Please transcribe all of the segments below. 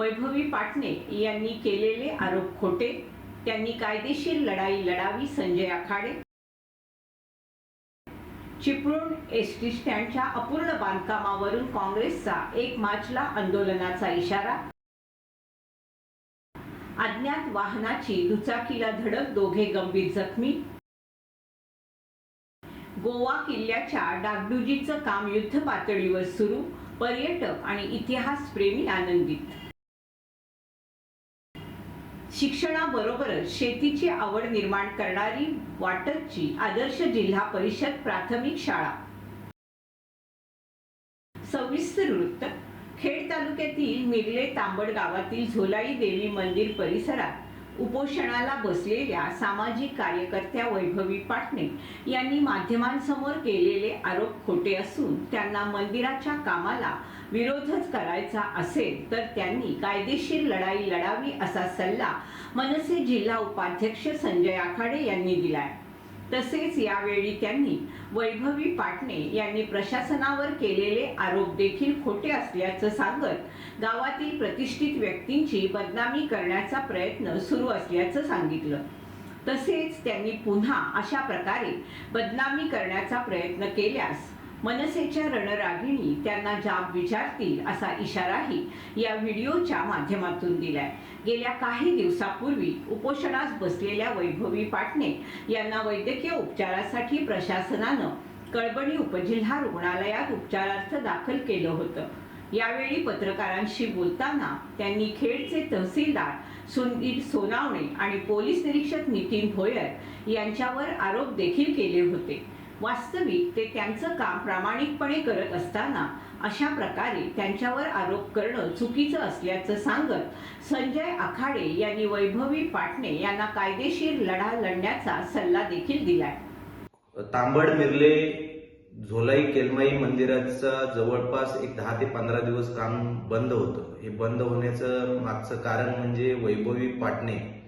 वैभवी पाटणे यांनी केलेले आरोप खोटे. त्यांनी कायदेशीर लढाई लढावी संजय आखाडे. चिपळूण एस टी स्टँडच्या अपूर्ण बांधकामावरून काँग्रेसचा एक मार्चला आंदोलनाचा इशारा. अज्ञात वाहनाची दुचाकीला धडक दोघे गंभीर जखमी. गोवा किल्ल्याच्या डागडुजीचं काम युद्ध पातळीवर सुरू पर्यटक आणि इतिहास प्रेमी आनंदित. शिक्षणाबरोबरच शेतीची आवड निर्माण करणारी वाटतची आदर्श जिल्हा परिषद प्राथमिक शाळा. सविस्तर वृत्त खेड तालुक्यातील मिरले तांबड गावातील झोलाई देवी मंदिर परिसरात उपोषणाला बसलेल्या सामाजिक कार्यकर्त्या वैभवी पाटणे यांनी माध्यमांसमोर केलेले आरोप खोटे असून त्यांना मंदिराच्या कामाला विरोधच करायचा असेल तर त्यांनी कायदेशीर लढाई लढावी असा सल्ला मनसे जिल्हा उपाध्यक्ष संजय आखाडे यांनी दिलाय. तसेच यावेळी त्यांनी वैभवी पाटणे यांनी प्रशासनावर केलेले आरोप देखील खोटे असल्याचं सांगत गावातील प्रतिष्ठित व्यक्तींची बदनामी करण्याचा प्रयत्न सुरू असल्याचं सांगितलं. तसेच त्यांनी पुन्हा अशा प्रकारे बदनामी करण्याचा प्रयत्न केल्यास मनसेच्या रणरागिणी त्यांना जाब विचारतील असा इशाराही या व्हिडिओच्या माध्यमातून दिलाय. गेल्या काही दिवसापूर्वी उपोषणास बसलेल्या वैभवी पाटणे यांना वैद्यकीय उपचारासाठी प्रशासनानं कळबणी उपजिल्हा रुग्णालयात उपचारार्थ दाखल केलं होतं. यावेळी पत्रकारांशी बोलताना त्यांनी खेडचे तहसीलदार सुनील सोनावणे आणि पोलीस निरीक्षक नितीन भोयर यांच्यावर आरोप देखील केले होते. वास्तविक ते त्यांचं काम प्रामाणिकपणे करत असताना अशा प्रकारे त्यांच्यावर आरोप करणं चुकीचं असल्याचं सांगत संजय आखाडे यांनी वैभवी पाटणे यांना कायदेशीर लढा लढण्याचा सल्ला देखील दिलाय. तांबड मिरले झोलाई केलमाई मंदिराचा जवळपास एक दहा ते पंधरा दिवस काम बंद होतं. हे बंद होण्याचं मागचं कारण म्हणजे वैभवी पाटणे.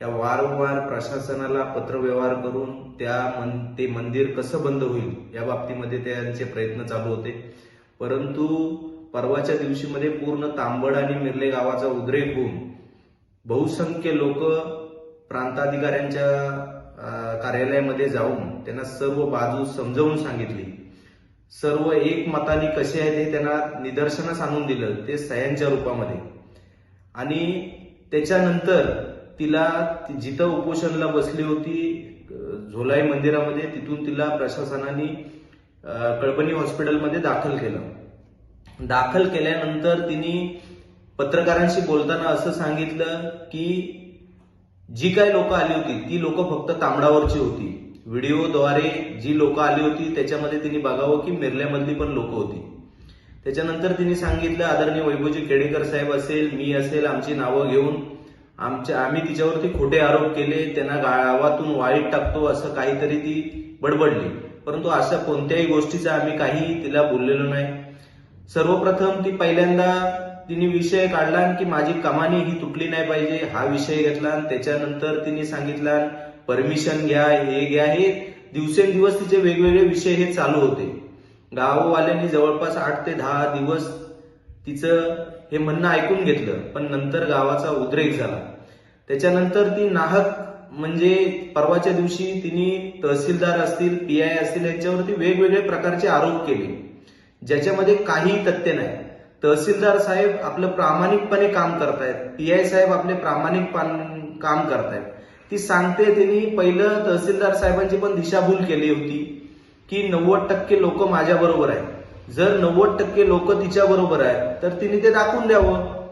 या वारंवार प्रशासनाला पत्रव्यवहार करून त्या मन ते मंदिर कसं बंद होईल या बाबतीमध्ये त्यांचे प्रयत्न चालू होते. परंतु परवाच्या दिवशीमध्ये पूर्ण तांबड आणि मिरले गावाचा उद्रेक होऊन बहुसंख्य लोक प्रांताधिकाऱ्यांच्या कार्यालयामध्ये जाऊन त्यांना सर्व बाजू समजावून सांगितली. सर्व एक मताने कसे आहेत हे त्यांना निदर्शनास आणून दिलं ते सह्यांच्या रूपामध्ये. आणि त्याच्यानंतर तिला जिथं उपोषणला बसली होती झोलाई मंदिरामध्ये तिथून तिला प्रशासनाने कळपणी हॉस्पिटलमध्ये दाखल केलं. दाखल केल्यानंतर तिने पत्रकारांशी बोलताना असं सांगितलं की जी काय लोक आली होती ती लोक फक्त तांबडावरची होती. व्हिडिओद्वारे जी लोक आली होती त्याच्यामध्ये तिने बघावं की मिरल्यामधली पण लोक होती. त्याच्यानंतर तिने सांगितलं आदरणीय वैभवजी केडेकर साहेब असेल मी असेल आमची नावं घेऊन आमच्या आम्ही तिच्यावरती खोटे आरोप केले त्यांना गावातून वाईट टाकतो असं काहीतरी ती बडबडली. परंतु अशा कोणत्याही गोष्टीचा आम्ही काही तिला बोललेलो नाही. सर्वप्रथम ती पहिल्यांदा तिने विषय काढला की माझी कमानी ही तुटली नाही पाहिजे हा विषय घेतला आणि त्याच्यानंतर तिने सांगितला परमिशन घ्या हे घ्या हे. दिवसेंदिवस तिचे वेगवेगळे विषय हे चालू होते. गाववाल्यांनी जवळपास आठ ते दहा दिवस तिचं हे म्हणणं ऐकून घेतलं पण नंतर गावाचा उद्रेक झाला. त्याच्यानंतर ती नाहक म्हणजे परवाच्या दिवशी तिने तहसीलदार असतील पी आय असतील यांच्यावरती वेगवेगळे प्रकारचे आरोप केले ज्याच्यामध्ये काही तथ्य नाही. तहसीलदार साहेब आपलं प्रामाणिकपणे काम करतायत पी आय साहेब आपले प्रामाणिक काम करतायत. ती सांगते त्यांनी पहिलं तहसीलदार साहेबांची पण दिशाभूल केली होती की नव्वद टक्के लोक माझ्या बरोबर आहेत. जर नव्वद टक्के लोक तिच्या बरोबर आहेत तर तिने ते दाखवून द्यावं.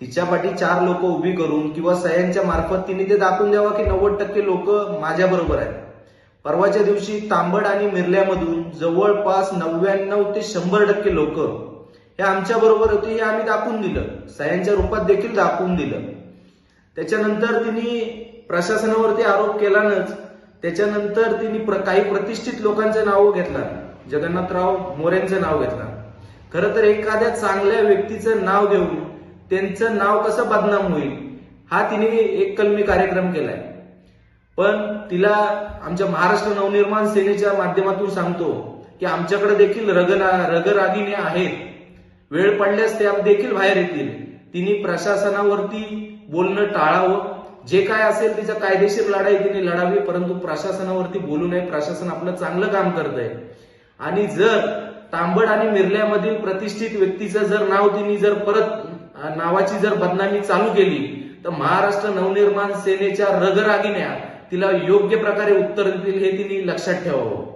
तिच्या पाठी चार लोक उभी करून किंवा सह्यांच्या मार्फत तिने ते दाखवून द्यावं की नव्वद टक्के लोक माझ्या बरोबर आहेत. परवाच्या दिवशी तांबड आणि मिरल्यामधून जवळपास नव्याण्णव ते शंभर टक्के लोक हे आमच्या बरोबर होते हे आम्ही दाखवून दिलं. सह्यांच्या रूपात देखील दाखवून दिलं. त्याच्यानंतर तिने प्रशासनावरती आरोप केलानच. त्याच्यानंतर तिने प्र- काही प्रतिष्ठित लोकांचं नावं घेतलं. जगन्नाथराव मोरेंचं नाव घेतलं. खरं तर एखाद्या चांगल्या व्यक्तीचं नाव घेऊन त्यांचं नाव कसं बदनाम होईल हा तिने एक कलमी कार्यक्रम केलाय. पण तिला आमच्या महाराष्ट्र नवनिर्माण सेनेच्या माध्यमातून सांगतो की आमच्याकडे देखील रगना रगरागिने आहेत. वेळ पडल्यास त्या देखील बाहेर येतील. तिने प्रशासनावरती बोलणं टाळावं. जे काय असेल तिच्या कायदेशीर लढाई तिने लढावी परंतु प्रशासनावरती बोलू नये. प्रशासन आपलं चांगलं काम करत आहे आणि जर तांबड आणि मिरल्यामधील प्रतिष्ठित व्यक्तीचं जर नाव तिने जर परत नावाची जर बदनामी चालू केली तर महाराष्ट्र नवनिर्माण सेनेच्या रगरागिन्या तिला योग्य प्रकारे उत्तर देतील हे तिने लक्षात ठेवावं.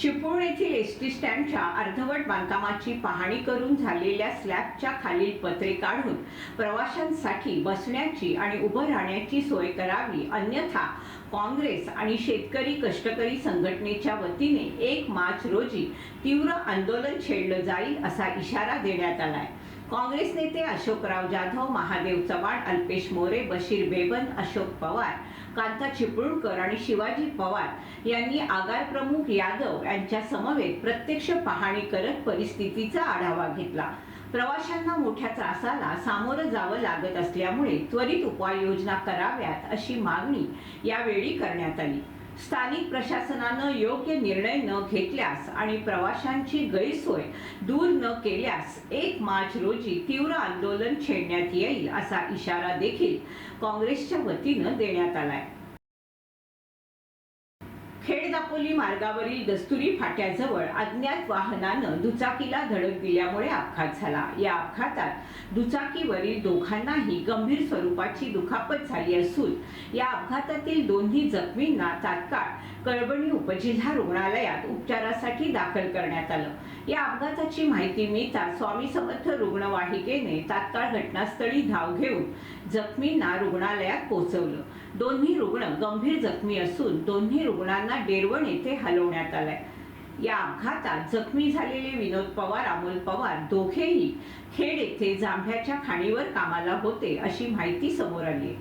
चिपळूण येथील एस टी स्टँडच्या अर्धवट बांधकामाची पाहणी करून झालेल्या स्लॅबच्या खालील पत्रे काढून प्रवाशांसाठी बसण्याची आणि उभं राहण्याची सोय करावी अन्यथा काँग्रेस आणि शेतकरी कष्टकरी संघटनेच्या वतीने एक मार्च रोजी तीव्र आंदोलन छेडलं जाईल असा इशारा देण्यात आलाय. काँग्रेस नेते अशोकराव जाधव महादेव चव्हाण अल्पेश मोरे बशीर बेबन अशोक पवार कांता चिपळूणकर आणि शिवाजी पवार यांनी आगार प्रमुख यादव यांच्या समवेत प्रत्यक्ष पाहणी करत परिस्थितीचा आढावा घेतला. प्रवाशांना मोठ्या त्रासाला सामोरं जावं लागत असल्यामुळे त्वरित उपाययोजना कराव्यात अशी मागणी यावेळी करण्यात आली. स्थानिक प्रशासनानं योग्य निर्णय न घेतल्यास आणि प्रवाशांची गैरसोय दूर न केल्यास एक मार्च रोजी तीव्र आंदोलन छेडण्यात येईल असा इशारा देखील काँग्रेसच्या वतीनं देण्यात आलाय. खेड दापोली मार्गावरील दस्तुरी फाट्याजवळ अज्ञात वाहनानं दुचाकीला धडक दिल्यामुळे अपघात झाला. या अपघातात दुचाकीवरील दोघांनाही गंभीर स्वरूपाची दुखापत झाली असून या अपघातातील दोन्ही जखमींना तात्काळ कळबणी उपजिल्हा रुग्णालयात उपचारासाठी दाखल करण्यात आलं. या अपघाताची माहिती मिळताच स्वामी समर्थ रुग्णवाहिकेने तात्काळ घटनास्थळी धाव घेऊन जखमींना रुग्णालयात पोहोचवलं. दोन्ही रुग्ण गंभीर जखमी असून दोन्ही रुग्णांना डेरवण येथे हलवण्यात आलंय. या अपघातात जखमी झालेले विनोद पवार अमोल पवार दोघेही खेड येथे जांभ्याच्या खाणीवर कामाला होते अशी माहिती समोर आली.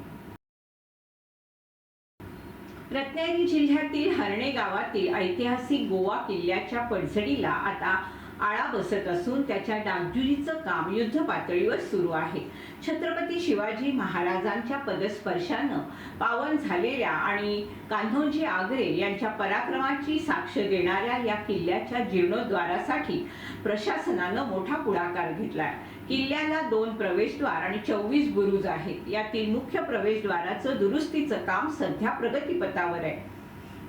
रत्नागिरी जिल्ह्यातील हरणे गावातील ऐतिहासिक गोवा किल्ल्याच्या पडझडीला आता आळा बसत असून त्याच्या डागजुरीचं काम युद्ध पातळीवर सुरू आहे. छत्रपती शिवाजी महाराजांच्या पदस्पर्शानं पावन झालेल्या आणि कान्होजी आगरे यांच्या पराक्रमाची साक्ष देणाऱ्या या किल्ल्याच्या जीर्णोद्वारासाठी प्रशासनानं मोठा पुढाकार घेतलाय. किल्ल्याला दोन प्रवेशद्वार आणि चोवीस बुरुज आहेत. यातील मुख्य प्रवेशद्वाराचं दुरुस्तीचं काम सध्या प्रगतीपथावर आहे.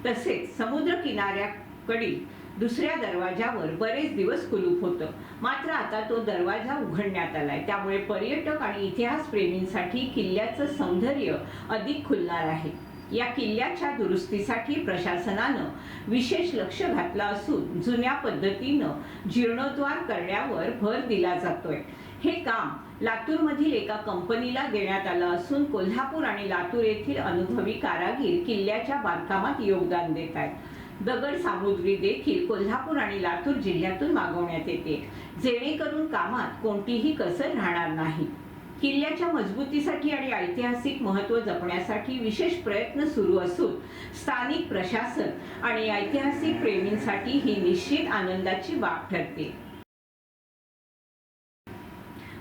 तसेच समुद्र किनाऱ्याकडील दुसऱ्या दरवाजावर बरेच दिवस कुलूप होतं. मात्र आता तो दरवाजा उघडण्यात आलाय. त्यामुळे पर्यटक आणि इतिहास प्रेमींसाठी किल्ल्याचं सौंदर्य अधिक खुलणार आहे. या किल्ल्याच्या दुरुस्तीसाठी प्रशासनानं विशेष लक्ष घातलं असून जुन्या पद्धतीनं जीर्णोद्वार करण्यावर भर दिला जातोय. हे काम लातूरमधील एका कंपनीला देण्यात आलं असून कोल्हापूर आणि लातूर येथील अनुभवी कारागीर किल्ल्याच्या बांधकामात योगदान देत आहेत. दगड सामुग्री देखील कोल्हापूर आणि लातूर जिल्ह्यातून मागवण्यात येते. जेणेकरून कामात कोणतीही कसर राहणार नाही. किल्ल्याच्या मजबूतीसाठी आणि ऐतिहासिक महत्त्व जपण्यासाठी विशेष प्रयत्न सुरू असून स्थानिक प्रशासन आणि ऐतिहासिक प्रेमींसाठी ही निश्चित आनंदाची बाब ठरते.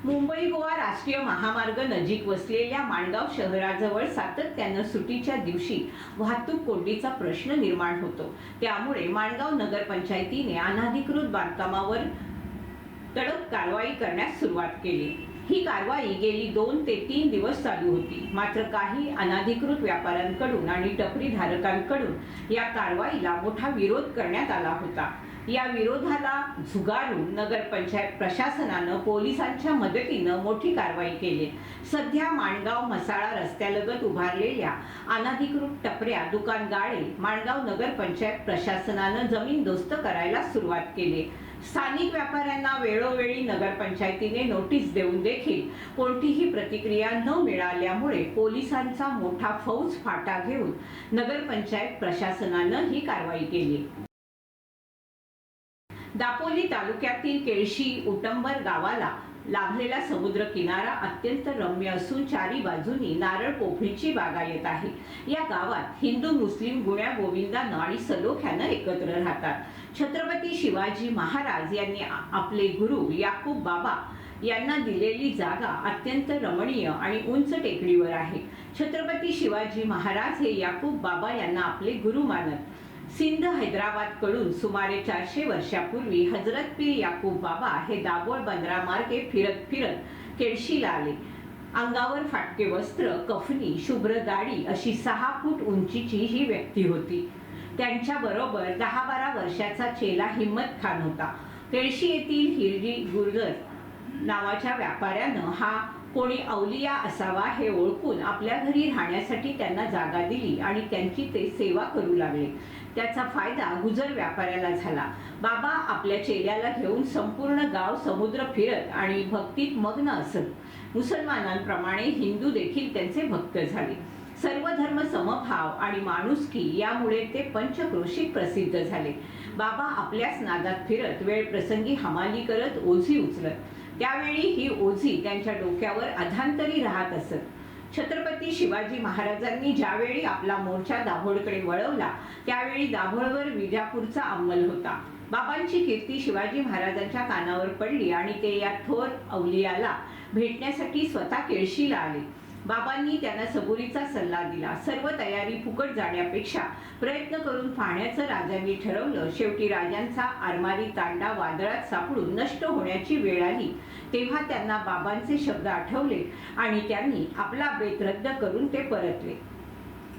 मुंबई गोवा राष्ट्रीय महामार्ग नजीक वसलेल्या माणगाव शहराजवळ सातत्यानं सुटीच्या दिवशी वाहतूक कोंडीचा प्रश्न निर्माण होतो. त्यामुळे माणगाव नगरपंचायतीने अनाधिकृत बांधकामावर कडक कारवाई करण्यास सुरुवात केली. ही कारवाई गेली दोन ते तीन दिवस चालू होती. मात्र काही अनाधिकृत व्यापाऱ्यांकडून आणि टपरी धारकांकडून या कारवाईला मोठा विरोध करण्यात आला होता. या विरोधाला झुगारून नगरपंचायत प्रशासनानं पोलिसांच्या मदतीनं मोठी कारवाई केली. सध्या माणगाव मसाळा रस्त्यालगत उभारलेल्या अनाधिकृत टपऱ्या दुकान गाळे माणगाव नगरपंचायत प्रशासनानं जमीनदोस्त करायला सुरुवात केली. स्थानिक व्यापाऱ्यांना वेळोवेळी नगरपंचायतीने नोटीस देऊन देखील कोणतीही प्रतिक्रिया न मिळाल्यामुळे पोलिसांचा मोठा फौज फाटा घेऊन नगरपंचायत प्रशासनानं ही कारवाई केली. दापोली तालुक्यातील केळशी उटंबर गावाला लाभलेला समुद्र किनारा अत्यंत रम्य असून चारी बाजूनी नारळ पोफळीची बागायत आहे. या गावात हिंदू मुस्लिम गुण्या गोविंदानं आणि सलोख्यानं एकत्र राहतात. छत्रपती शिवाजी महाराज यांनी आपले गुरु याकूब बाबा यांना दिलेली जागा अत्यंत रमणीय आणि उंच टेकडीवर आहे. छत्रपती शिवाजी महाराज हे याकूब बाबा यांना आपले गुरु मानत सिंध हैदराबादकडून सुमारे चारशे वर्षापूर्वी हजरत पीर याकूब बाबा हे दाभोळ बंदरामार्गे फिरत फिरत केळशीला आले. अंगावर फाटके वस्त्र कफनी शुभ्र दाढी अशी सहा फूट उंचीची ही व्यक्ती होती. त्यांच्या बरोबर दहा बारा वर्षाचा चेला हिम्मत खान होता. केळशी येथील हिरजी गुर्जर नावाच्या व्यापाऱ्यानं हा कोणी अवलिया असावा हे ओळखून आपल्या घरी राहण्यासाठी त्यांना जागा दिली आणि त्यांची ते सेवा करू लागले. त्याचा फायदा गुजर व्यापाऱ्याला झाला. बाबा आपल्या चेल्याला घेऊन संपूर्ण गाव समुद्र फिरत आणि भक्तीत मग्न असत. मुसलमानांप्रमाणे हिंदू देखील त्यांचे भक्त झाले. सर्व धर्म समभाव आणि माणुसकी यामुळे ते पंचक्रोशीत प्रसिद्ध झाले. बाबा आपल्याच नादात फिरत वेळ प्रसंगी हमाली करत ओझी उचलत. त्यावेळी ही ओझी त्यांच्या डोक्यावर अधांतरी राहत असत. छत्रपती शिवाजी महाराजांनी ज्यावेळी आपला मोर्चा दाभोळकडे वळवला त्यावेळी दाभोळवर विजापूरचा अंमल होता. बाबांची कीर्ती शिवाजी महाराजांच्या कानावर पडली आणि ते या थोर अवलियाला भेटण्यासाठी स्वतः केळशीला आले. बाबांनी त्यांना सबुरीचा सल्ला दिला. सर्व तयारी फुकट जाण्यापेक्षा प्रयत्न करून पाहण्याचं राजांनी ठरवलं. शेवटी राजांचा आरमारी तांडा वादळात सापडून नष्ट होण्याची वेळ आली. तेव्हा त्यांना बाबांचे शब्द आठवले आणि त्यांनी आपला बेत रद्द करून ते परतले.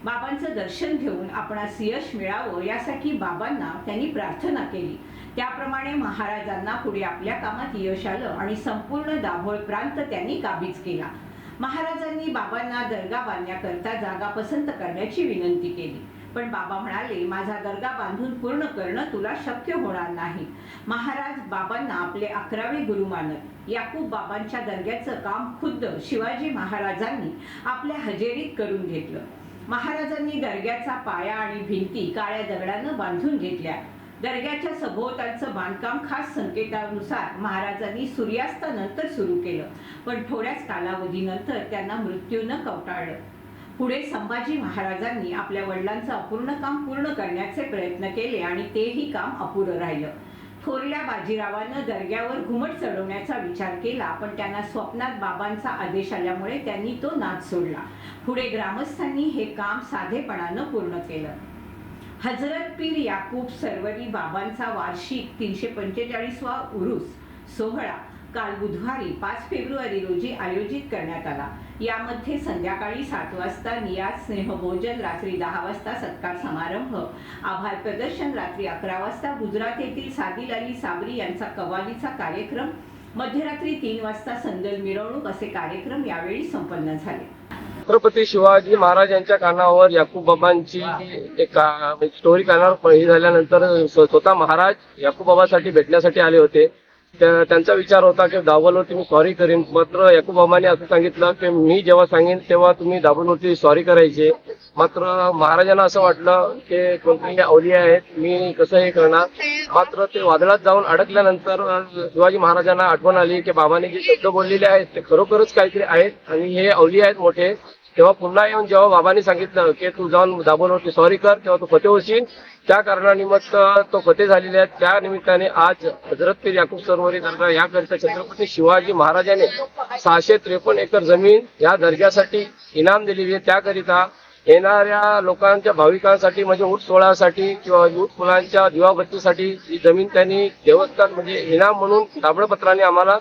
बाबांचं दर्शन घेऊन आपणास यश मिळावं यासाठी बाबांना त्यांनी प्रार्थना केली. त्याप्रमाणे महाराजांना पुढे आपल्या कामात यश आलं आणि संपूर्ण दाभोळ प्रांत त्यांनी काबीज केला. महाराजांनी बाबांना दर्गा बांधण्याकरता जागा पसंत करण्याची विनंती केली. पण बाबा म्हणाले माझा दर्गा बांधून पूर्ण करणं तुला शक्य होणार नाही. महाराज बाबांना आपले अकरावे गुरु मानत. याकूब बाबांच्या दर्ग्याचं काम खुद्द शिवाजी महाराजांनी आपल्या हजेरीत करून घेतलं. महाराजांनी दर्ग्याचा पाया आणि भिंती काळ्या दगडानं बांधून घेतल्या. दर्ग्याच्या सभोवतालचं बांधकाम खास संकेतानुसार महाराजांनी सूर्यास्तानंतर सुरू केलं. पण थोड्याच कालावधीनंतर त्यांना मृत्यूनं कवटाळलं. पुढे संभाजी महाराजांनी आपल्या वडिलांचं अपूर्ण काम पूर्ण करण्याचे प्रयत्न केले आणि तेही काम अपुरं राहिलं. थोरल्या बाजीरावानं दर्ग्यावर घुमट चढवण्याचा विचार केला पण त्यांना स्वप्नात बाबांचा आदेश आल्यामुळे त्यांनी तो नाद सोडला. पुढे ग्रामस्थांनी हे काम साधेपणानं पूर्ण केलं. हजरत पीर याकूब सरवरी बाबांचा वार्षिक तीनशे पंचेचाळीसवा उरूस सोहळा काल बुधवारी पाच फेब्रुवारी रोजी आयोजित करण्यात आला. यामध्ये संध्याकाळी सात वाजता नियाज स्नेहभोजन रात्री दहा वाजता सत्कार समारंभ आभार प्रदर्शन रात्री अकरा वाजता गुजरात येथील सादिल अली साबरी यांचा कव्वालीचा कार्यक्रम मध्यरात्री तीन वाजता संदल मिरवणूक असे कार्यक्रम यावेळी संपन्न झाले. छत्रपती शिवाजी महाराज यांच्या कानावर याकूब बाबांची एक स्टोरी कानावर हे झाल्यानंतर स्वतः महाराज याकूब बाबासाठी भेटण्यासाठी आले होते. त्यांचा विचार होता की दाबलवरती मी सॉरी करीन. मात्र याकूब बाबांनी असं सांगितलं की मी जेव्हा सांगेन तेव्हा तुम्ही दाबोलवरती सॉरी करायचे. मात्र महाराजांना असं वाटलं की कोणतरी अवली आहेत मी कसं हे करणार? मात्र ते वादळात जाऊन अडकल्यानंतर शिवाजी महाराजांना आठवण आली की बाबांनी जे शब्द बोललेले आहेत ते खरोखरच काहीतरी आहेत आणि हे अवली आहेत मोठे. तेव्हा पुन्हा येऊन जेव्हा बाबांनी सांगितलं की तू जाऊन दाबोलवरती सॉरी कर तेव्हा तू फते होशील. त्या कारणानिमित्त तो फते झालेले आहेत. त्या निमित्ताने आज हजरत पीर याकूब सरोवरी दर्गा याकरिता छत्रपती शिवाजी महाराजाने सहाशे त्रेपन्न एकर जमीन या दर्ग्यासाठी इनाम दिलेली आहे. त्याकरिता येणाऱ्या लोकांच्या भाविकांसाठी म्हणजे ऊट सोहळ्यासाठी किंवा ऊट फुलांच्या दिवाबत्तीसाठी ही जमीन त्यांनी देवस्थान म्हणजे इनाम म्हणून ताबडपत्राने आम्हाला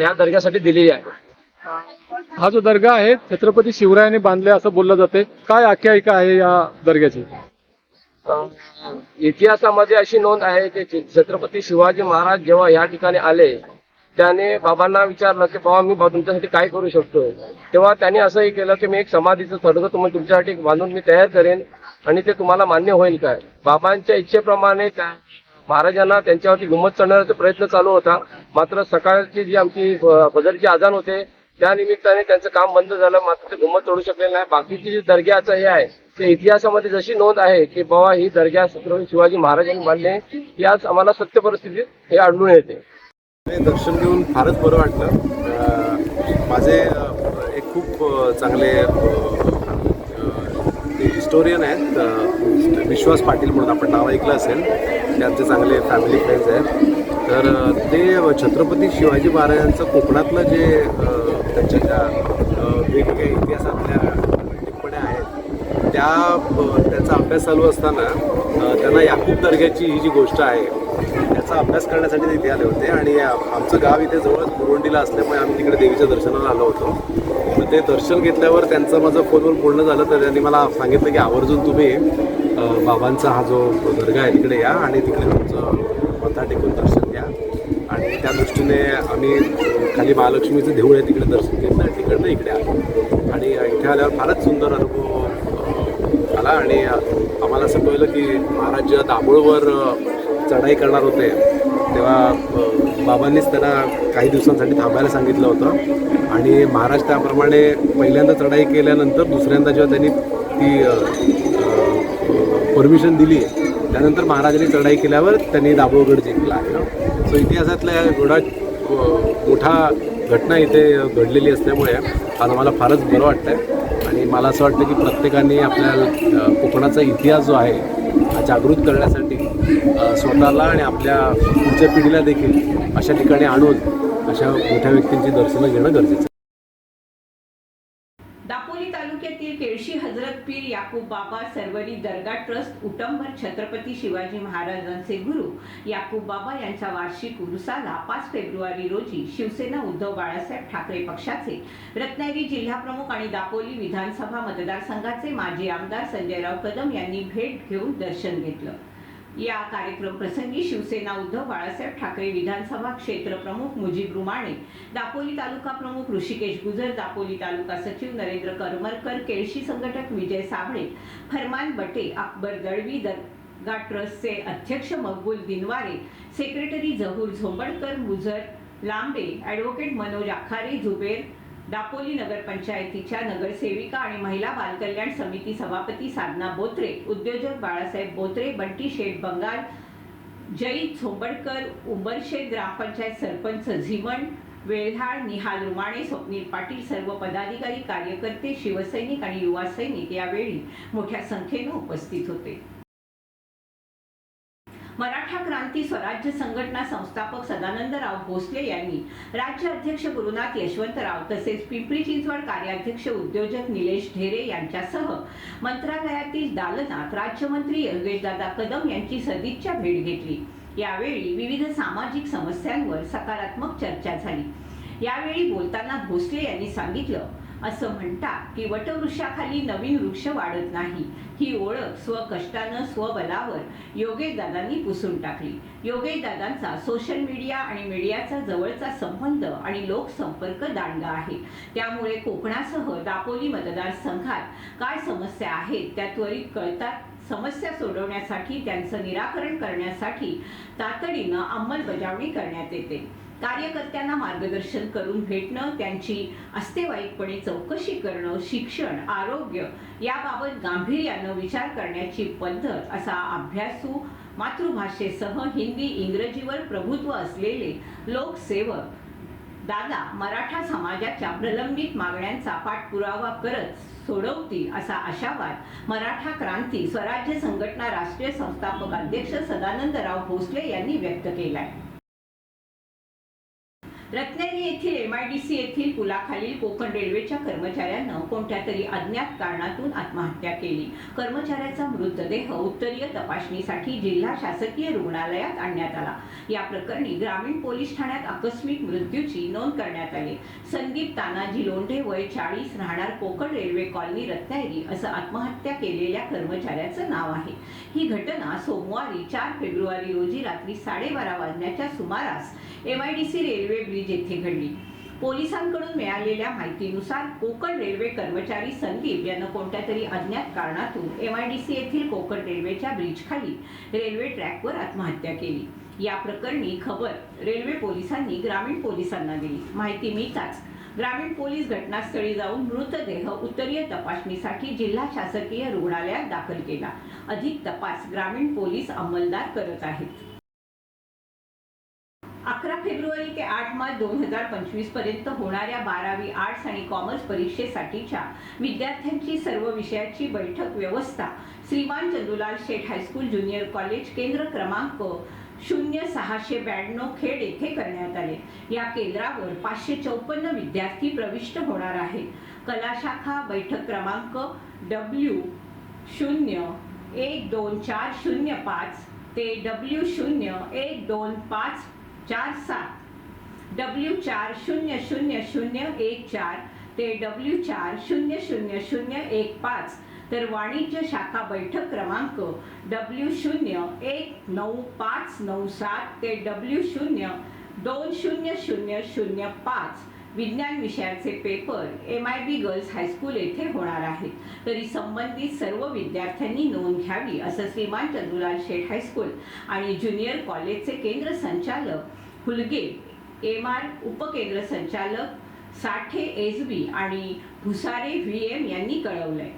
या दर्ग्यासाठी दिलेली आहे. हा जो दर्गा आहे छत्रपती शिवरायांनी बांधले असं बोललं जाते. काय आख्यायिका आहे या दर्ग्याची? इतिहासामध्ये अशी नोंद आहे की छत्रपती शिवाजी महाराज जेव्हा या ठिकाणी आले त्याने बाबांना विचारलं की बाबा मी तुमच्यासाठी काय करू शकतो? तेव्हा त्यांनी असंही केलं की मी एक समाधीचं थडगं तुम्हाला तुमच्यासाठी बांधून मी तयार करेन आणि ते तुम्हाला मान्य होईल काय? बाबांच्या इच्छेप्रमाणे त्या महाराजांना त्यांच्यावरती गुमत चढण्याचा प्रयत्न चालू होता. मात्र सकाळची जी आमची अं, आजान होते त्या निमित्ताने त्यांचं काम बंद झालं मात्र ते गुमत तोडू शकले नाही. बाकीची जी दर्ग्याचं हे आहे ते इतिहासामध्ये जशी नोंद आहे की बाबा ही दर्ग्या छत्रपती शिवाजी महाराजांनी बांधले ही आज आम्हाला सत्य परिस्थितीत हे आढळून येते. हे दर्शन घेऊन फारच बरं वाटलं. माझे एक खूप चांगले हिस्टोरियन आहेत विश्वास पाटील म्हणून आपण नाव ऐकलं असेल. त्यांचे चांगले फॅमिली फ्रेंड्स आहेत. तर ते छत्रपती शिवाजी महाराजांचं कोकणातलं जे त्यांच्या ज्या वेगवेगळ्या इतिहासातल्या टिप्पण्या आहेत त्या त्याचा अभ्यास चालू असताना त्यांना याकूब दर्ग्याची ही जी गोष्ट आहे त्याचा अभ्यास करण्यासाठी ते इथे आले होते आणि आमचं गाव इथे जवळच बुरुंडीला असल्यामुळे आम्ही तिकडे देवीच्या दर्शनाला आलो होतो. ते दर्शन घेतल्यावर त्यांचं माझं फोनवर बोलणं झालं तर त्यांनी मला सांगितलं की आवर्जून तुम्ही बाबांचा हा जो दर्गा आहे तिकडे या आणि तिकडे तुमचं मथा टेकून दर्शन घ्या. आणि त्या दृष्टीने आम्ही खाली महालक्ष्मीचं देऊळ आहे तिकडे दर्शन घेतलं आणि तिकडनं इकडे आलो. आणि इथे आल्यावर फारच सुंदर अनुभव आला आणि आम्हाला असं कळलं की महाराज जेव्हा दाभोळवर चढाई करणार होते तेव्हा बाबांनीच त्यांना काही दिवसांसाठी थांबायला सांगितलं होतं. आणि महाराज त्याप्रमाणे पहिल्यांदा चढाई केल्यानंतर दुसऱ्यांदा जेव्हा त्यांनी ती परमिशन दिली त्यानंतर महाराजांनी चढाई केल्यावर त्यांनी दाभोळगड जिंकला. आहे सो इतिहासातल्या एवढा मोठा घटना इथे घडलेली असल्यामुळे आज आम्हाला फारच बरं वाटतं आहे आणि मला असं वाटतं की प्रत्येकाने आपल्या कोकणाचा इतिहास जो आहे हा जागृत करण्यासाठी स्वतःला आणि आपल्या पुढच्या पिढीला देखील अशा ठिकाणी आणून अशा मोठ्या व्यक्तींची दर्शनं घेणं गरजेचं आहे दापोली तालुक्यातील केळशी हजरत पीर याकूब बाबा सर्वरी दर्गा ट्रस्ट उटंबर छत्रपती शिवाजी महाराजांचे गुरु. याकूब बाबा यांचा वार्षिक उरुसाला पाच फेब्रुवारी रोजी शिवसेना उद्धव बाळासाहेब ठाकरे पक्षाचे रत्नागिरी जिल्हाप्रमुख आणि दापोली विधानसभा मतदारसंघाचे माजी आमदार संजयराव कदम यांनी भेट घेऊन दर्शन घेतलं. या कार्यक्रम प्रसंगी शिवसेना उद्धव बाळासाहेब ठाकरे विधानसभा क्षेत्र प्रमुख मुजीब रुमाणे दापोली तालुका प्रमुख ऋषिकेश गुजर दापोली तालुका सचिव नरेंद्र करमरकर केळशी संघटक विजय साबळे फरमान बटे अकबर दळवी दर्गा ट्रस्टचे अध्यक्ष मकबूल दिनवारे सेक्रेटरी जहूर झोंबडकर मुजर लांबे ॲडव्होकेट मनोज आखारे झुबेर दापोली नगरपंचायतीच्या नगरसेविका आणि महिला बालकल्याण समिती सभापती साधना बोत्रे उद्योजक बाळासाहेब बोत्रे बंटी शेठ बंगाल जई झोंबडकर उंबरशेत ग्रामपंचायत सरपंच झिमण वेळहाळ निहाल रुमाणे स्वप्नील पाटील सर्व पदाधिकारी कार्यकर्ते शिवसैनिक आणि युवा सैनिक यावेळी मोठ्या संख्येनं उपस्थित होते. मराठा क्रांती स्वराज्य संघटना संस्थापक सदानंदराव भोसले यांनी राज्य अध्यक्ष गुरुनाथ यशवंतराव तसेच पिंपरी चिंचवड कार्याध्यक्ष उद्योजक निलेश ढेरे यांच्यासह मंत्रालयातील दालनात राज्यमंत्री योगेशदादा कदम यांची सदिच्छा भेट घेतली. यावेळी विविध सामाजिक समस्यांवर सकारात्मक चर्चा झाली. यावेळी बोलताना भोसले यांनी सांगितलं असं म्हणतात की वटवृक्षाखाली नवीन वृक्ष वाढत नाही. ही ओळख स्वकष्टानं स्वबलावर योगेश दादांनी पुसून टाकली. योगेश दादांचा सोशल मीडिया आणि मीडियाचा जवळचा संबंध आणि लोकसंपर्क दांडगा आहे. त्यामुळे कोकणासह दापोली मतदारसंघात काय समस्या आहेत त्या त्वरित कळतात. समस्या सोडवण्यासाठी त्यांचं निराकरण करण्यासाठी तातडीनं अंमलबजावणी करण्यात येते. कार्यकर्त्यांना मार्गदर्शन करून भेटणं त्यांची अस्तेवाईकपणे चौकशी करणं शिक्षण आरोग्य याबाबत गांभीर्यानं विचार करण्याची पद्धत असा अभ्यासू मातृभाषेसह हिंदी इंग्रजीवर प्रभुत्व असलेले लोकसेवक दादा मराठा समाजाच्या प्रलंबित मागण्यांचा पाठपुरावा करत सोडवतील असा आशावाद मराठा क्रांती स्वराज्य संघटना राष्ट्रीय संस्थापक अध्यक्ष सदानंदराव भोसले यांनी व्यक्त केलाय. रत्नागिरी येथील एम आय डी सी येथील पुलाखालील कोकण रेल्वेच्या कर्मचाऱ्यानं कोणत्या तरी अज्ञात कारणातून आत्महत्या केली? कर्मचाऱ्याचा मृतदेह उत्तरीय तपासणीसाठी जिल्हा शासकीय रुग्णालयात आणण्यात आला. या प्रकरणी ग्रामीण पोलीस ठाण्यात आकस्मिक मृत्यूची नोंद करण्यात आली. संदीप तानाजी लोंढे वय चाळीस राहणार कोकण रेल्वे कॉलनी रत्नागिरी असं आत्महत्या केलेल्या कर्मचाऱ्याचं नाव आहे. ही घटना सोमवारी चार फेब्रुवारी रोजी रात्री साडेबारा वाजण्याच्या सुमारास M I D C railway bridge येथे घडली. पोलिसांकडून मिळालेल्या माहितीनुसार कोकण रेल्वे कर्मचारी संदीप यानं कोणत्या तरी अज्ञात कारणातून एम आय डी सी येथील कोकण रेल्वेच्या ब्रिजखाली रेल्वे ट्रॅकवर आत्महत्या केली. या प्रकरणी खबर रेल्वे पोलिसांनी ग्रामीण पोलिसांना दिली. माहिती मिळताच ग्रामीण पोलीस घटनास्थळी जाऊन मृतदेह उत्तरीय तपासणीसाठी जिल्हा शासकीय रुग्णालयात दाखल केला. अधिक तपास ग्रामीण पोलीस अंमलदार करत आहेत. अकरा फेब्रुवारी ते आठ मार्च दोन हजार पंचवीसपर्यंत होणाऱ्या बारावी आर्ट्स आणि कॉमर्स परीक्षेसाठीच्या विद्यार्थ्यांची सर्व विषयाची बैठक व्यवस्था Shriman Chandulal Sheth high school junior college केंद्र क्रमांक शून्य सहाशे ब्याण्णव खेड येथे करण्यात आले. या केंद्रावर पाचशे चौपन्न विद्यार्थी प्रविष्ट होणार आहेत. कलाशाखा बैठक क्रमांक डब्ल्यू शून्य एक दोन चार शून्य पाच ते डब्ल्यू शून्य एक दोन पाच चार सात. डब्ल्यू चार शून्य शून्य शून्य एक चार ते डब्ल्यू चार शून्य शून्य शून्य एक पाच तर वाणिज्य शाखा बैठक क्रमांक डब्ल्यू शून्य एक नऊ पाच नऊ सात ते डब्ल्यू शून्य दोन शून्य शून्य शून्य पाच. विज्ञान विषयाचे paper M I B girls high school येथे होणार आहेत. तरी संबंधित सर्व विद्यार्थ्यांनी नोंद घ्यावी असं श्रीमान चंदुलाल शेठ हायस्कूल आणि ज्युनियर कॉलेजचे केंद्र संचालक हुलगे एम आर उपकेंद्र संचालक साठे एस बी आणि भुसारे व्ही एम यांनी कळवलंय.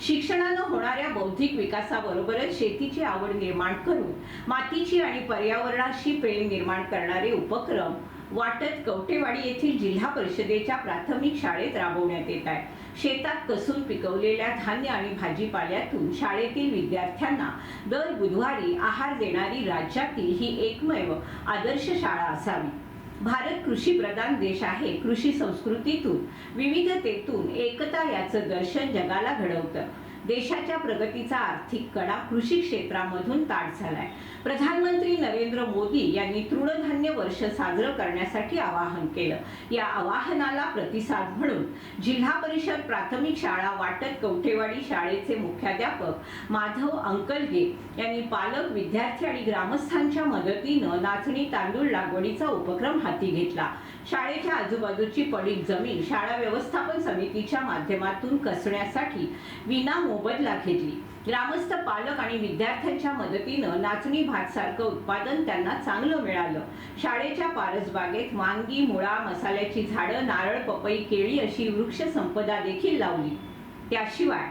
शिक्षणानं होणाऱ्या बौद्धिक विकासाबरोबरच शेतीची आवड निर्माण करून मातीची आणि पर्यावरणाशी प्रेम निर्माण करणारे उपक्रम वाटत कवटेवाडी येथील जिल्हा परिषदेच्या प्राथमिक शाळेत राबवण्यात येत आहे. शेतात कसून पिकवलेल्या धान्य आणि भाजीपाल्यातून शाळेतील विद्यार्थ्यांना दर बुधवारी आहार देणारी राज्यातील ही एकमेव आदर्श शाळा असावी. भारत कृषी प्रधान देश आहे. कृषी संस्कृतीतून विविधतेतून एकता याचं दर्शन जगाला घडवतं. देशाच्या प्रगतीचा आर्थिक कडा कृषी क्षेत्रामधून ताट झालाय. प्रधानमंत्री नरेंद्र मोदी यांनी तृणधान्य वर्ष साजरं करण्यासाठी आवाहन केलं. या आवाहनाला प्रतिसाद म्हणून जिल्हा परिषद प्राथमिक शाळा वाटत कवठेवाडी शाळेचे मुख्याध्यापक माधव अंकलगे यांनी पालक विद्यार्थी आणि ग्रामस्थांच्या मदतीनं नाचणी तांदूळ लागवडीचा उपक्रम हाती घेतला. शाळेच्या आजूबाजूची पडीक जमीन शाळा व्यवस्थापन समितीच्या माध्यमातून कसण्यासाठी विना मोबदला घेतली. ग्रामस्थ पालक आणि विद्यार्थ्यांच्या मदतीनं नाचणी भातसारखं उत्पादन त्यांना चांगलं मिळालं. शाळेच्या पारसबागेत वांगी मुळा मसाल्याची झाडं नारळ पपई केळी अशी वृक्ष संपदा देखील लावली. त्याशिवाय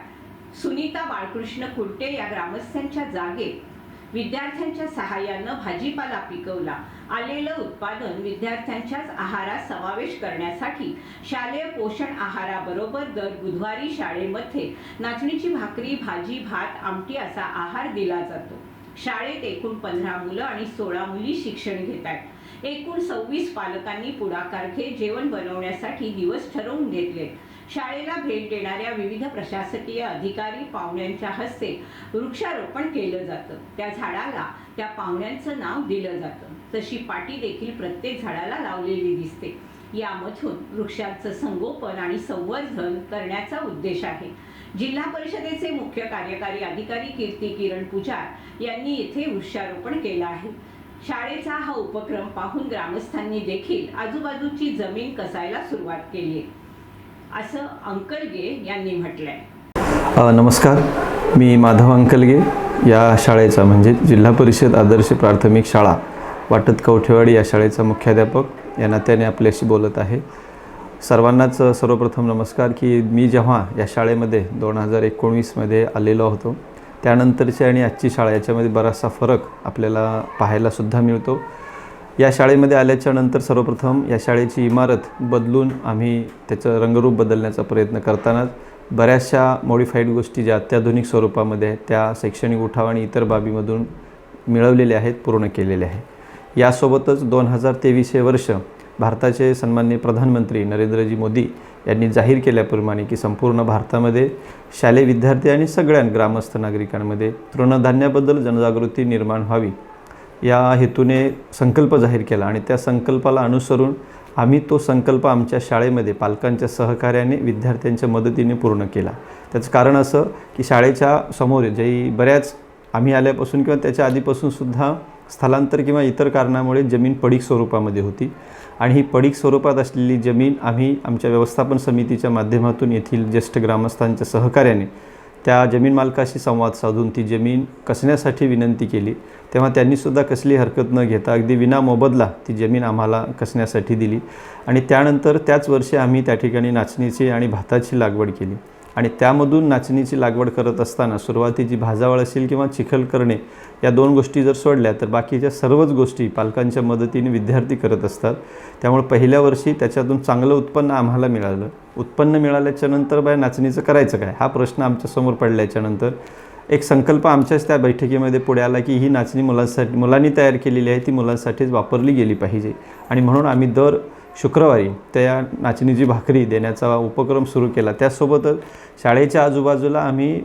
सुनीता बाळकृष्ण कुलटे या ग्रामस्थांच्या जागेत विद्यार्थ्यांच्या सहाय्यानं भाजीपाला पिकवला. आलेलं उत्पादन विद्यार्थ्यांच्याच आहारात समावेश करण्यासाठी शालेय पोषण आहाराबरोबर दर बुधवारी शाळेमध्ये नाचणीची भाकरी भाजी भात आमटी असा आहार दिला जातो. शाळेत एकूण पंधरा मुलं आणि सोळा मुली शिक्षण घेत आहेत. एकूण सव्वीस पालकांनी पुढाकार घेत जेवण बनवण्यासाठी दिवस ठरवून घेतले. शाळेला भेट देणाऱ्या विविध प्रशासकीय अधिकारी पाहुण्यांच्या हस्ते वृक्षारोपण केलं जातं. त्या झाडाला त्या पाहुण्यांचं नाव दिलं जातं. तशी पाटी देखील प्रत्येक झाडाला लावलेली दिसते. यामधून वृक्षांचं संगोपन आणि संवर्धन करण्याचा उद्देश आहे. जिल्हा परिषदेचे मुख्य कार्यकारी अधिकारी कीर्ती किरण पुजार यांनी येथे वृक्षारोपण केलं आहे. शाळेचा हा उपक्रम पाहून ग्रामस्थांनी देखील आजूबाजूची जमीन कसायला सुरुवात केली असं अंकलगे यांनी म्हटलंय. नमस्कार. मी माधव अंकलगे या शाळेचा म्हणजे जिल्हा परिषद आदर्श प्राथमिक शाळा वाटत कवठेवाडी या शाळेचा मुख्याध्यापक या नात्याने आपल्याशी बोलत आहे. सर्वांनाच सर्वप्रथम नमस्कार की मी जेव्हा या शाळेमध्ये दोन हजार एकोणवीसमध्ये आलेलो होतो त्यानंतरची आणि आजची शाळा याच्यामध्ये बराचसा फरक आपल्याला पाहायलासुद्धा मिळतो. या शाळेमध्ये आल्याच्यानंतर सर्वप्रथम या शाळेची इमारत बदलून आम्ही त्याचं रंगरूप बदलण्याचा प्रयत्न करतानाच बऱ्याचशा मॉडिफाईड गोष्टी ज्या अत्याधुनिक स्वरूपामध्ये आहेत त्या शैक्षणिक उठाव आणि इतर बाबीमधून मिळवलेल्या आहेत पूर्ण केलेल्या आहे यासोबतच दोन हजार तेवीस हे वर्ष भारताचे सन्माननीय प्रधानमंत्री नरेंद्रजी मोदी यांनी जाहीर केल्याप्रमाणे की संपूर्ण भारतामध्ये शालेय विद्यार्थी आणि सगळ्या ग्रामस्थ नागरिकांमध्ये तृणधान्याबद्दल जनजागृती निर्माण व्हावी या हेतूने संकल्प जाहीर केला आणि त्या संकल्पाला अनुसरून आम्ही तो संकल्प आमच्या शाळेमध्ये पालकांच्या सहकार्याने विद्यार्थ्यांच्या मदतीने पूर्ण केला. त्याचं कारण असं की शाळेच्या समोर जे बऱ्याच आम्ही आल्यापासून किंवा त्याच्या आधीपासून सुद्धा स्थलांतर किंवा इतर कारणामुळे जमीन पडीक स्वरूपामध्ये होती. आणि ही पडीक स्वरूपात असलेली जमीन आम्ही आमच्या व्यवस्थापन समितीच्या माध्यमातून येथील ज्येष्ठ ग्रामस्थांच्या सहकार्याने त्या जमीन मालकाशी संवाद साधून ती जमीन कसण्यासाठी विनंती केली. तेव्हा त्यांनीसुद्धा कसली हरकत न घेता अगदी विना मोबदला ती जमीन आम्हाला कसण्यासाठी दिली. आणि त्यानंतर त्याच वर्षी आम्ही त्या ठिकाणी नाचणीची आणि भाताची लागवड केली. आणि त्यामधून नाचणीची लागवड करत असताना सुरुवातीची भाजावळ असेल किंवा चिखल करणे या दोन गोष्टी जर सोडल्या तर बाकीच्या सर्वच गोष्टी पालकांच्या मदतीने विद्यार्थी करत असतात. त्यामुळे पहिल्या वर्षी त्याच्यातून चांगलं उत्पन्न आम्हाला मिळालं. उत्पन्न मिळाल्याच्या नंतर बाय नाचणीचं करायचं काय? हा प्रश्न आमच्यासमोर पडल्याच्यानंतर एक संकल्प आमच्याच त्या बैठकीमध्ये पुढे आला की ही नाचणी मुलांसाठी मुलांनी तयार केलेली आहे ती मुलांसाठीच वापरली गेली पाहिजे. आणि म्हणून आम्ही दर शुक्रवारी त्या नाचणीची भाकरी देण्याचा उपक्रम सुरू केला. त्यासोबतच शाळेच्या आजूबाजूला आम्ही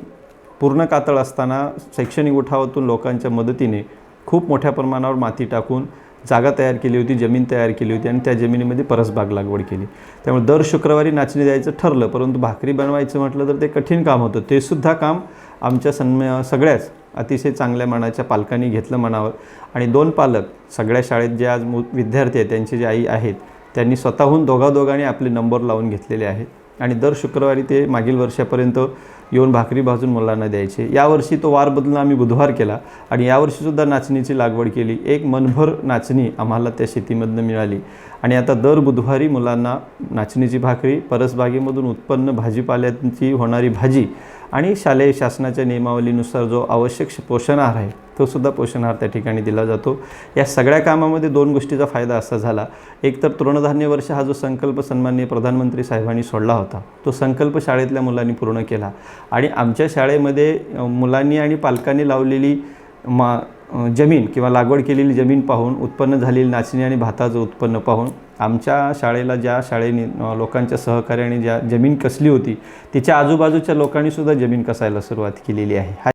पूर्ण कातळ असताना शैक्षणिक उठावातून लोकांच्या मदतीने खूप मोठ्या प्रमाणावर माती टाकून जागा तयार केली होती जमीन तयार केली होती आणि त्या जमिनीमध्ये परसबाग लागवड केली. त्यामुळे दर शुक्रवारी नाचणी द्यायचं ठरलं परंतु भाकरी बनवायचं म्हटलं तर ते कठीण काम होतं. ते सुद्धा काम आमच्या सन्म सगळ्याच अतिशय चांगल्या मनाच्या पालकांनी घेतलं मनावर आणि दोन पालक सगळ्या शाळेत जे आज मु विद्यार्थी आहेत त्यांचे जे आई आहेत त्यांनी स्वतःहून दोघादोघांनी आपले नंबर लावून घेतलेले आहेत. आणि दर शुक्रवारी ते मागील वर्षापर्यंत येऊन भाकरी भाजून मुलांना द्यायचे. यावर्षी तो वार बदलून आम्ही बुधवार केला आणि यावर्षीसुद्धा नाचणीची लागवड केली. एक मनभर नाचणी आम्हाला त्या शेतीमधनं मिळाली. आणि आता दर बुधवारी मुलांना नाचणीची भाकरी परसबागेमधून उत्पन्न भाजीपाल्याची होणारी भाजी आणि शालेय शासनाच्या नियमावलीनुसार जो आवश्यक पोषण आहार आहे तो सुद्धा पोषण आहार त्या ठिकाणी दिला जातो. या सगळ्या कामामध्ये दोन गोष्टीचा फायदा असा झाला. एक तर तृणधान्य वर्ष हा जो संकल्प सन्माननीय प्रधानमंत्री साहेबांनी सोडला होता तो संकल्प शाळेतल्या मुलांनी पूर्ण केला. आणि आमच्या शाळेमध्ये मुलांनी आणि पालकांनी लावलेली मा जमीन किंवा लागवड केलेली जमीन पाहून उत्पन्न झालेली नाचणी आणि भाताचं उत्पन्न पाहून आमच्या शाळेला ज्या शाळेने लोकांच्या सहकार्याने ज्या जमीन कसली होती तिच्या आजूबाजूच्या लोकांनीसुद्धा जमीन कसायला सुरुवात केलेली आहे हा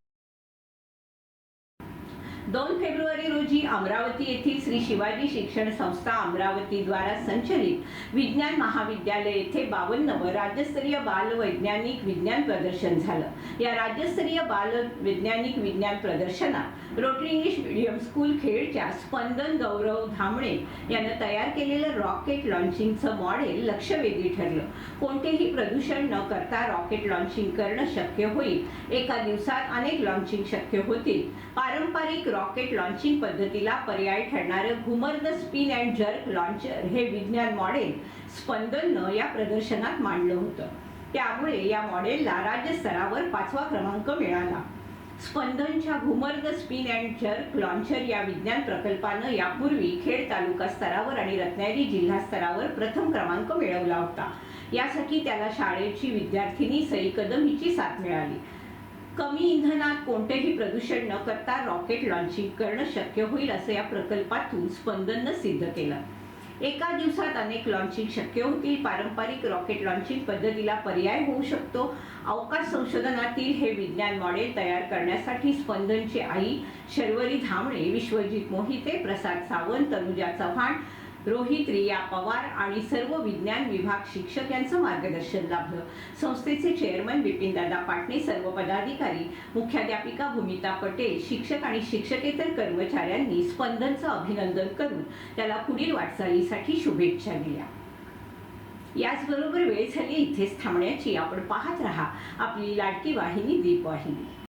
दोन फेब्रुवारी रोजी अमरावती येथील श्री शिवाजी शिक्षण संस्था अमरावती द्वारा संचलित विज्ञान महाविद्यालय येथे बावन्नवं राज्यस्तरीय बाल वैज्ञानिक विज्ञान प्रदर्शन झालं. या राज्यस्तरीय बाल वैज्ञानिक विज्ञान प्रदर्शनात रोटरी इंग्लिश मीडियम स्कूल खेळच्या स्पंदन गौरव धामणे यानं तयार केलेलं रॉकेट लॉन्चिंगचं मॉडेल लक्षवेधी ठरलं. कोणतेही प्रदूषण न करता रॉकेट लॉन्चिंग करणं शक्य होईल. एका दिवसात अनेक लॉन्चिंग शक्य होतील. पारंपरिक रॉकेट लॉन्चिंग पद्धतीला पर्याय ठरणार घुमर्द स्पिन अँड जर्क लॉन्चर हे विज्ञान मॉडेल स्पंदननं या प्रदर्शनात मांडलं होतं. त्यामुळे या मॉडेलला राज्यस्तरावर पाचवा क्रमांक मिळाला. स्पंदनच्या घुमर्द स्पिन अँड जर्क लॉन्चर या विज्ञान प्रकल्पानं यापूर्वी खेड तालुका स्तरावर आणि रत्नागिरी जिल्हा स्तरावर प्रथम क्रमांक मिळवला होता. यासाठी त्याला शाळेची विद्यार्थिनी सई कदम हिची साथ मिळाली. कमी इंधनात कोणतेही प्रदूषण न करता रॉकेट लॉन्चिंग करणं शक्य होईल असं या प्रकल्पातून स्पंदननं सिद्ध केलं. एका दिवसात अनेक लॉन्चिंग शक्य होतील. पारंपरिक रॉकेट लॉन्चिंग पद्धतीला पर्याय होऊ शकतो. अवकाश संशोधनातील हे विज्ञान मॉडेल तयार करण्यासाठी स्पंदनची आई शर्वरी धामणे विश्वजित मोहिते प्रसाद सावंत तनुजा चव्हाण रोहित रिया पवार आणि सर्व विज्ञान विभाग शिक्षक यांचं मार्गदर्शन लाभलं. संस्थेचे चेअरमन बिपिनदादा पाटणे सर्व पदाधिकारी मुख्याध्यापिका भूमिता पटेल शिक्षक आणि शिक्षकेतर कर्मचाऱ्यांनी स्पंदनचं अभिनंदन करून त्याला पुढील वाटचालीसाठी शुभेच्छा दिल्या. याचबरोबर वेळ झाली इथेच थांबण्याची. आपण पाहत रहा आपली लाडकी वाहिनी दीप वाहिनी